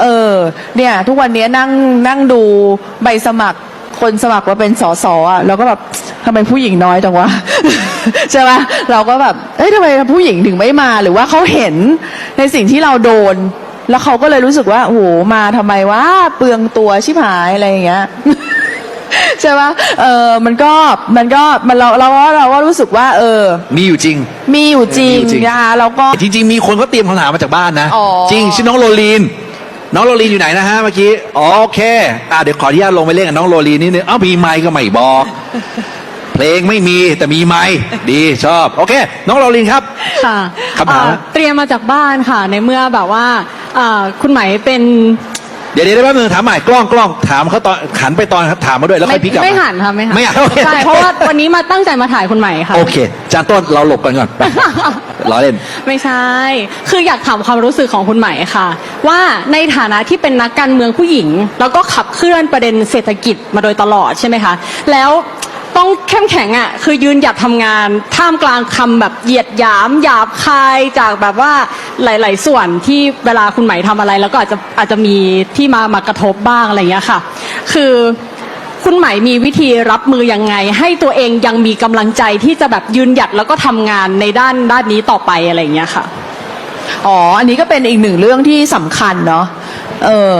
เออ เนี่ย ทุกวันนี้นั่งนั่งดูใบสมัครคนสมัครมาเป็นสสอะเราก็แบบทำไมผู้หญิงน้อยจังวะ ใช่ไหมเราก็แบบเอ้ยทำไมผู้หญิงถึงไม่มาหรือว่าเขาเห็นในสิ่งที่เราโดน แล้วเขาก็เลยรู้สึกว่าโอ้โหมาทำไมวะเปลืองตัวชิบหายอะไรอย่างเงี้ยใช่ปะเออมันก็มันก็มันเราเราว่าเราก็รู้สึกว่า เออมีอยู่จริงมีอยู่จริง มีอยู่จริงนะคะแล้วก็จริง ๆ มีคนเขาเตรียมคำถามมาจากบ้านนะอ๋อจริงชื่อน้องโรลีน น้องโรลีนอยู่ไหนนะฮะเมื่อกี้อ๋อโอเคอะเดี๋ยวขออนุญาตลงไปเล่นกับน้องโรลีนนิดนึงเอ้ามีไมค์ก็ไม่บอก เพลงไม่มีแต่มีไมค์ดีชอบ โอเค น้องโรลีนครับ ค่ะคำถาม เอ่อเตรียมมาจากบ้านค่ะ ในเมื่อแบบว่าเอ่อคุณไหมเป็นเดี๋ยวเดี๋ยวแป๊บนึงถามใหม่กล้องกล้องถามเขาตอนหันไปตอนถามมาด้วยแล้วค่ไม่อยพลิกกลับาไม่หันค่ะไม่หันไม่หันโอเคใช่เพราะว่าวันนี้มาตั้งใจมาถ่ายคุณไหมค่ะ โอเคจานต้นเราหลบกันก่อนไป ล้อเล่น ไม่ใช่ คืออยากถามความรู้สึกของคุณไหมค่ะ ว่าในฐานะที่เป็นนักการเมืองผู้หญิง แล้วก็ขับเคลื่อนประเด็นเศรษฐกิจมาโดยตลอดใช่ไหมคะ แล้วต้องเข้มแข็งอะคือยืนหยัดทำงาน ท่ามกลางคำแบบเหยียดหยามหยาบคายจากแบบว่าหลาย ๆ ส่วนที่เวลาคุณไหมทำอะไร แล้วก็อาจจะอาจจะมีที่มามากระทบบ้างอะไรอย่างเงี้ยค่ะ คือ คุณไหมมีวิธีรับมือยังไง ให้ตัวเองยังมีกำลังใจที่จะแบบยืนหยัดแล้วก็ทำงานในด้านด้านนี้ต่อไปอะไรอย่างเงี้ยค่ะ อ๋อ อันนี้ก็เป็นอีกหนึ่งเรื่องที่สำคัญเนาะ เออ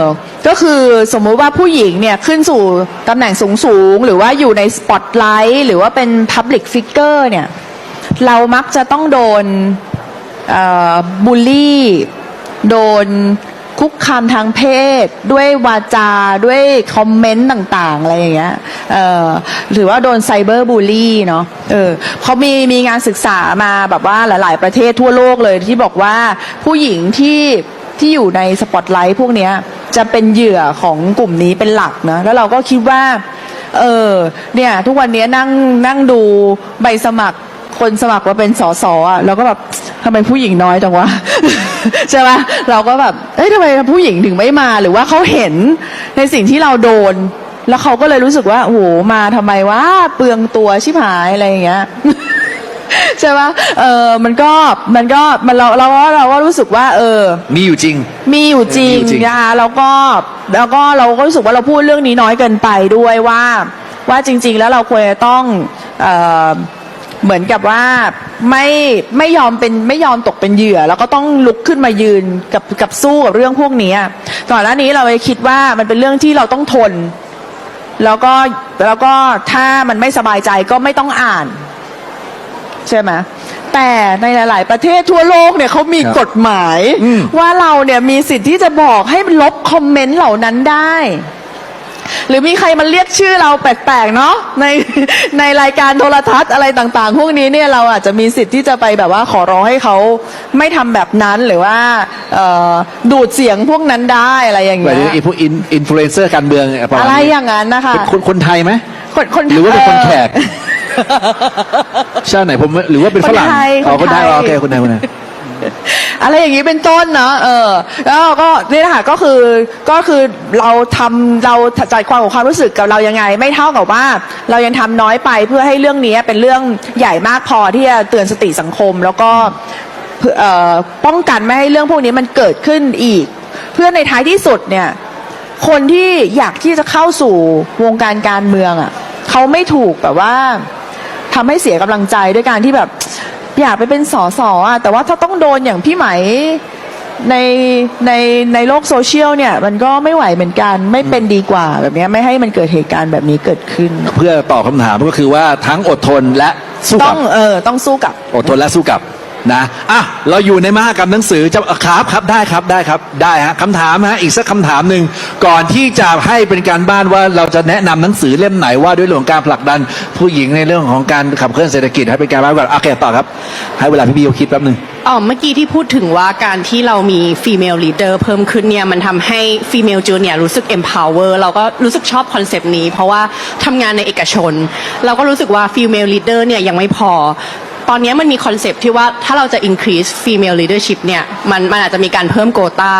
ก็คือสมมุติว่าผู้หญิงเนี่ยขึ้นสู่ตำแหน่งสูงสูงๆหรือว่าอยู่ในสปอตไลท์หรือว่าเป็น Public Figure เนี่ย เรามักจะต้องโดนบูลลี่ โดน คุกคามทางเพศ ด้วยวาจาด้วยคอมเมนต์ต่างๆ อะไรอย่างเงี้ยเออหรือว่าโดนไซเบอร์บูลลี่เนาะเออเขามีมีงานศึกษามาแบบว่าหลาย ๆ ประเทศทั่วโลกเลยที่บอกว่าผู้หญิงที่ที่อยู่ในสปอตไลท์พวกเนี้ยจะเป็นเหยื่อของกลุ่มนี้เป็นหลักนะแล้วเราก็คิดว่า เออเนี่ย ทุกวันนี้นั่งนั่งดูใบสมัครคนสมัครมาเป็นสอสอะเราก็แบบทำไมผู้หญิงน้อยจังวะ ใช่ไหมเราก็แบบเอ้ยทำไมผู้หญิงถึงไม่มาหรือว่าเขาเห็นในสิ่งที่เราโดน แล้วเขาก็เลยรู้สึกว่าโอ้โหมาทำไมวะเปลืองตัวชิบหายอะไรอย่างเงี้ยใช่ปะเออมันก็ มันก็ มันเราเราว่าเราก็รู้สึกว่า เออมีอยู่จริงมีอยู่จริง มีอยู่จริงนะคะแล้วก็ แล้วก็เราก็รู้สึกว่าเราพูดเรื่องนี้น้อยเกินไปด้วยว่า ว่าจริง ๆ แล้วเราควรจะต้อง เออ เหมือนกับว่าไม่ไม่ยอมเป็นไม่ยอมตกเป็นเหยื่อ แล้วก็ต้องลุกขึ้นมายืนกับกับสู้กับเรื่องพวกนี้ก่อนหน้านี้เราเลยคิดว่ามันเป็นเรื่องที่เราต้องทน แล้วก็แล้วก็ถ้ามันไม่สบายใจก็ไม่ต้องอ่าน ใช่ไหมแต่ในหลาย ๆ ประเทศทั่วโลกเนี่ยเขามีครับกฎหมายอืมว่าเราเนี่ยมีสิทธิ์ที่จะบอกให้ลบคอมเมนต์เหล่านั้นได้ หรือมีใครมาเรียกชื่อเราแปลกๆเนาะในในรายการโทรทัศน์อะไรต่างๆ พวกนี้เนี่ยเราอาจจะมีสิทธิ์ที่จะไปแบบว่าขอร้องให้เขาไม่ทำแบบนั้นหรือว่าเอ่อดูดเสียงพวกนั้นได้อะไรอย่างหมายเงี้ถึงยไอ้พวกอินอินฟลูเอนเซอร์การเมืองประมาณอะไรนี้อย่างนั้นนะคะเป็นคนคนไทยไหมคนคนหรือว่าเป็นคนแขกเอ่อชาติไหนผมหรือว่าเป็นฝรั่งคนไทยอ๋อคนไทยคนไทยอ๋อโอเคคนไทยคนไทย อะไรอย่างนี้เป็นต้นเนาะเออแล้วก็นี่แหละคะก็คือก็คือเราทำเราจัดความของความรู้สึกกับเรายังไง ไม่เท่ากับว่า เรายังทำน้อยไปเพื่อให้เรื่องนี้เป็นเรื่องใหญ่มากพอที่จะเตือนสติสังคม แล้วก็เพื่ออป้องกันไม่ให้เรื่องพวกนี้มันเกิดขึ้นอีก เพื่อในท้ายที่สุดเนี่ยคนที่อยากที่จะเข้าสู่วงการการเมืองอะเขาไม่ถูกแบบว่าทำให้เสียกำลังใจด้วยการที่แบบ อยากไปเป็นสอสออะแต่ว่าถ้าต้องโดนอย่างพี่ไหมในในในโลกโซเชียลเนี่ย มันก็ไม่ไหวเหมือนกันไม่เป็นดีกว่าแบบเนี้ยไม่ให้มันเกิดเหตุการณ์แบบนี้เกิดขึ้น เพื่อตอบคำถามก็คือว่าทั้งอดทนและสู้ต้กัอบงเออต้องสู้กับ อดทนและสู้กับ นะอะเราอยู่ในมหากรรมหนังสือจะครับครับได้ครับได้ครับได้ฮะคำถามฮะอีกสักคำถามหนึ่งก่อนที่จะให้เป็นการบ้านว่าเราจะแนะนำหนังสือเล่มไหนว่าด้วยเรื่องการผลักดันผู้หญิงในเรื่องของการขับเคลื่อนเศรษฐกิจให้เป็นการบ้านก่อนโอเคต่อครับ ให้เวลาพี่บีเขาคิดแป๊บหนึ่งอ๋อเมื่อกี้ที่พูดถึงว่าการที่เรามี female leader เพิ่มขึ้นเนี่ยมันทำให้ female junior รู้สึก empower เราก็รู้สึกชอบคอนเซปต์นี้ เพราะว่าทำงานในเอกชน เราก็รู้สึกว่า female leader เนี่ยยังไม่พอ ตอนนี้มันมีคอนเซปต์ที่ว่าถ้าเราจะ increase female leadership เนี่ยมันมันอาจจะมีการเพิ่มโกตา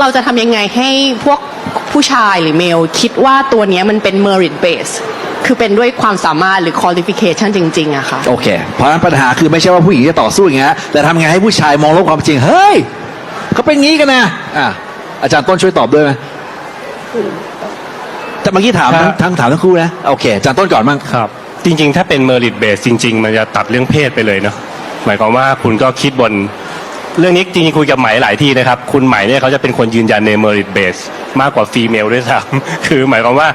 เราจะทำยังไงให้พวกผู้ชายหรือ male คิดว่าตัวเนี้ยมันเป็น merit base คือเป็นด้วยความสามารถหรือ qualification จริงๆอะค่ะ โอเค เพราะฉะนั้นปัญหาคือไม่ใช่ว่าผู้หญิงจะต่อสู้อย่างเงี้ยแต่ทำไงให้ผู้ชายมองโลกความจริง เฮ้ยเขาเป็นงี้กันนะอะอาจารย์ต้นช่วยตอบด้วยไหมแต่เมื่อกี้ถามทั้งครับทั้งถามทั้งคู่นะ โอเคอาจารย์ต้นก่อนมั่งครับ จริง ๆ ถ้าเป็น merit base จริง ๆ มันจะตัดเรื่องเพศไปเลยเนาะหมายความว่าคุณก็คิดบนเรื่องนี้จริงๆคุยกับไหมหลายที่นะครับ คุณไหมเนี่ยเขาจะเป็นคนยืนยันใน merit base มากกว่า female ด้วยซ้ำคือหมายความว่า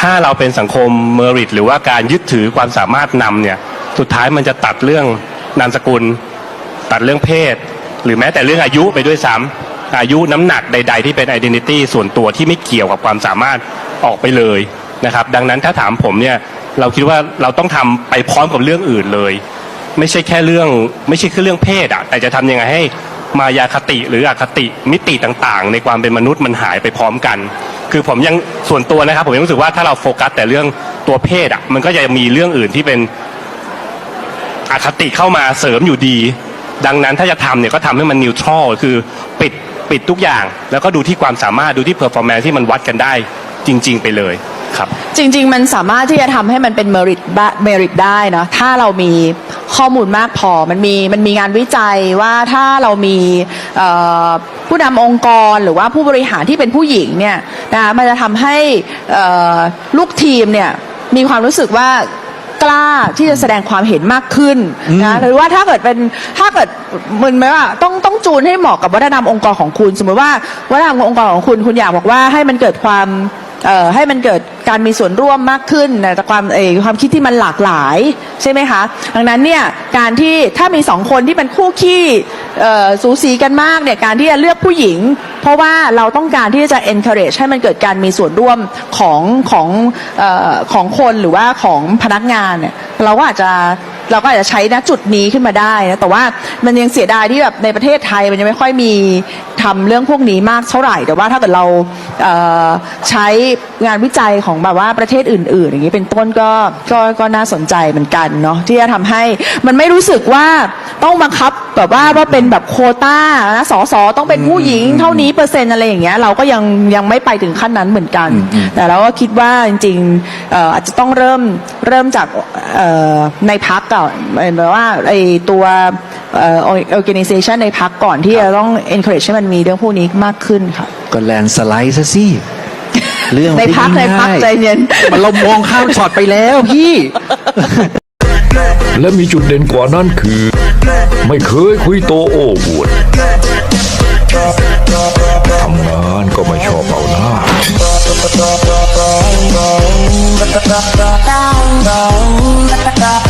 ถ้าเราเป็นสังคม merit หรือว่าการยึดถือความสามารถนำเนี่ย สุดท้ายมันจะตัดเรื่องนามสกุล ตัดเรื่องเพศ หรือแม้แต่เรื่องอายุไปด้วยซ้ำอายุน้ำหนักใด ๆ ที่เป็น identity ส่วนตัวที่ไม่เกี่ยวกับความสามารถออกไปเลยนะครับ ดังนั้นถ้าถามผมเนี่ย เราคิดว่าเราต้องทำไปพร้อมกับเรื่องอื่นเลย ไม่ใช่แค่เรื่อง ไม่ใช่แค่เรื่องเพศอะแต่จะทำยังไงให้มายาคติหรืออคติมิติต่างๆ ในความเป็นมนุษย์มันหายไปพร้อมกัน คือผมยังส่วนตัวนะครับ ผมยังรู้สึกว่าถ้าเราโฟกัสแต่เรื่องตัวเพศอะมันก็จะมีเรื่องอื่นที่เป็นอคติเข้ามาเสริมอยู่ดี ดังนั้นถ้าจะทำเนี่ยก็ทำให้มันนิวทรัลคือปิดปิดทุกอย่าง แล้วก็ดูที่ความสามารถดูที่เพอร์ฟอร์แมนซ์ที่มันวัดกันได้จริง ๆ ไปเลย ครับจริง ๆ มันสามารถที่จะทำให้มันเป็นเมริตเมริตได้เนาะถ้าเรามีข้อมูลมากพอมันมีมันมีงานวิจัยว่าถ้าเรามีเอ่อผู้นำองค์กรหรือว่าผู้บริหารที่เป็นผู้หญิงเนี่ยนะมันจะทำให้เอ่อลูกทีมเนี่ยมีความรู้สึกว่ากล้าที่จะแสดงความเห็นมากขึ้นนะหรือว่าถ้าเกิดเป็นถ้าเกิดเหมือนไหมว่าต้องต้องจูนให้เหมาะกับวัฒนธรรมองค์กรของคุณ สมมติว่าวัฒนธรรมองค์กรของคุณคุณอยากบอกว่าให้มันเกิดความเอ่อ ให้มันเกิดการมีส่วนร่วมมากขึ้นนะแต่ความความคิดที่มันหลากหลายใช่ไหมคะ ดังนั้นเนี่ยการที่ถ้ามีสองคนที่เป็นคู่ขี้สูสีกันมากเนี่ยการที่จะเลือกผู้หญิง เพราะว่าเราต้องการที่จะ encourage ให้มันเกิดการมีส่วนร่วมของของออของคนหรือว่าของพนักงานเนี่ยเราก็อาจจะเราก็อาจจะใช้ณจุดนี้ขึ้นมาได้นะแต่ว่ามันยังเสียดายที่แบบในประเทศไทยมันยังไม่ค่อยมี ทำเรื่องพวกนี้มากเท่าไหร่ แต่ว่าถ้าเกิดเราเอ่อใช้งานวิจัยของแบบว่าประเทศอื่น ๆ อย่างนี้เป็นต้นก็ก็ก็น่าสนใจเหมือนกันเนาะที่จะทำให้มันไม่รู้สึกว่าต้องบังคับแบบว่าว่าเป็นแบบโควต้านะสอสอต้องเป็นผู้หญิงเท่านี้เปอร์เซ็นต์อะไรอย่างเงี้ยเราก็ยังยังไม่ไปถึงขั้นนั้นเหมือนกัน แต่เราก็คิดว่าจริงๆเอ่ออาจจะต้องเริ่มเริ่มจากเอ่อในพักก่อนหมายว่าไอตัว เอ่อ organization ในพักก่อนที่จะต้อง encourage ให้มันมีเรื่องพวกนี้มากขึ้นค่ะ ก็แลนด์สไลด์ซะสิ เรื่องในพักในพักใจเย็น มันเรามองข้ามช็อตไปแล้วพี่ และมีจุดเด่นกว่านั้นคือ ไม่เคยคุยโตโอ้อวดทำงานก็ไม่ชอบเอาหน้า Down,